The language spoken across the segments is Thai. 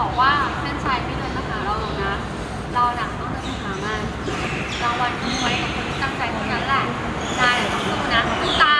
บอกว่าเส้นชัยไม่เดินมาหาเราหรอกนะ เราหนักต้องเดินมหามันรางวัลนี้ไว้กับคนที่ตั้งใจเท่านั้นแหละนายต้องสู้นะตา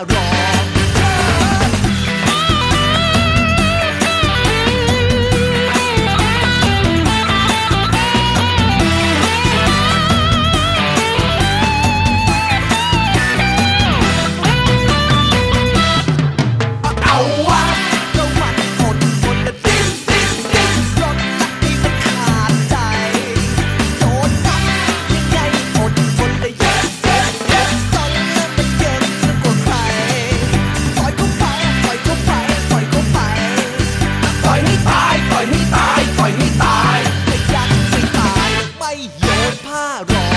outlawed. 500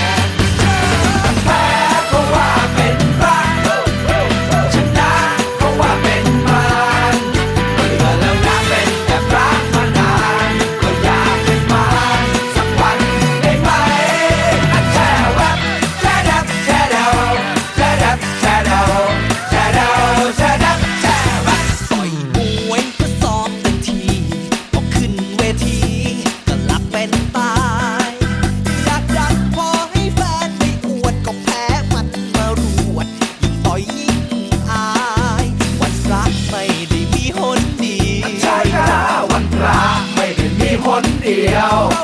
ideal.